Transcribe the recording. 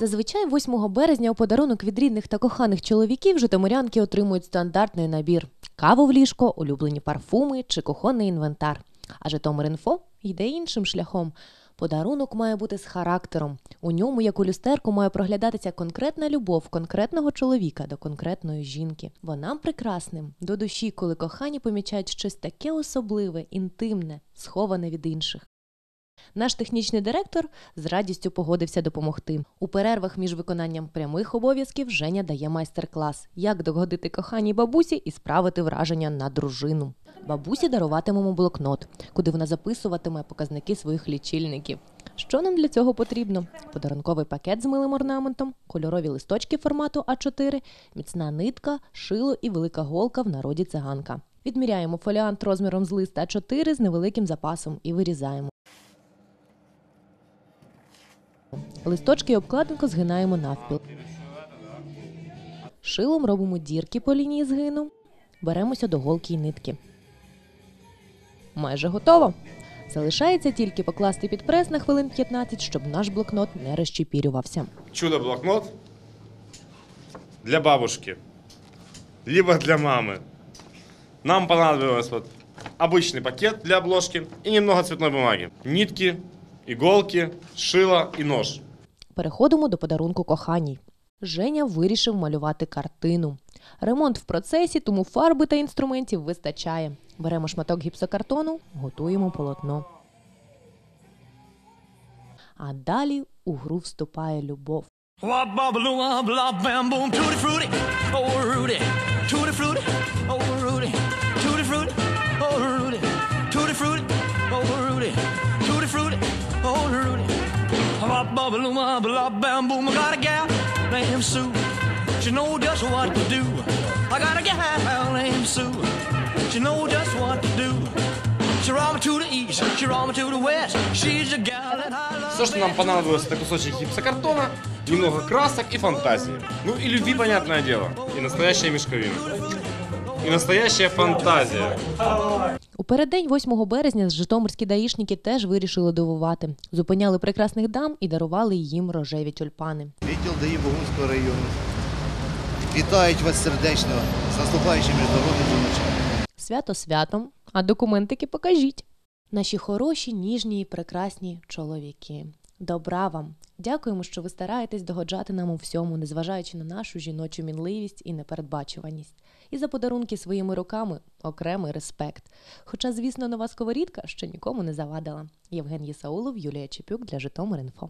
Зазвичай 8 березня у подарунок від рідних та коханих чоловіків житомирянки отримують стандартний набір: каву в ліжко, улюблені парфуми чи кухонний інвентар. А Житомир.Інфо йде іншим шляхом. Подарунок має бути з характером. У ньому, як у люстерку, має проглядатися конкретна любов конкретного чоловіка до конкретної жінки. Бо нам прекрасним до душі, коли кохані помічають щось таке особливе, інтимне, сховане від інших. Наш технічний директор з радістю погодився допомогти. У перервах між виконанням прямих обов'язків Женя дає майстер-клас, як догодити коханій бабусі і справити враження на дружину. Бабусі даруватимемо блокнот, куди вона записуватиме показники своїх лічильників. Що нам для цього потрібно? Подарунковий пакет з милим орнаментом, кольорові листочки формату А4, міцна нитка, шило і велика голка в народі циганка. Відміряємо фоліант розміром з лист А4 з невеликим запасом і вирізаємо. Листочки і обкладинку згинаємо навпіл. Шилом робимо дірки по лінії згину. Беремося до голки й нитки. Майже готово. Залишається тільки покласти під прес на хвилин 15, щоб наш блокнот не розчепірювався. Чудо-блокнот для бабушки, либо для мамы. Нам понадобилось вот обычный пакет для обложки и немного цветной бумаги. Нитки, иголки, шило и нож. Переходимо до подарунку коханій. Женя вирішив малювати картину. Ремонт в процесі, тому фарби та інструментів вистачає. Беремо шматок гіпсокартону, готуємо полотно. А далі у гру вступає любов. Wop wop blop bam boom I got a gal named Sue she know just what to do I got a gal named Sue she know just what to do she roll to the east she roll to the west she's a gal that I love Все, что нам понадобилось, это кусочек гипсокартона, немного красок и фантазии. Ну и любви, понятное дело. И настоящая мешковина. И настоящая фантазия. Переддень 8 березня житомирські даїшники теж вирішили дивувати. Зупиняли прекрасних дам і дарували їм рожеві тюльпани. Відділ ДАІ Богунського району. Вітають вас сердечно з наступаючим міжнародним днем. Свято святом, а документики покажіть. Наші хороші, ніжні і прекрасні чоловіки. Добра вам! Дякуємо, що ви стараєтесь догоджати нам у всьому, незважаючи на нашу жіночу мінливість і непередбачуваність. І за подарунки своїми руками окремий респект. Хоча, звісно, нова сковорідка ще нікому не завадила. Євген Єсаулов, Юлія Чепюк для Житомир.Інфо.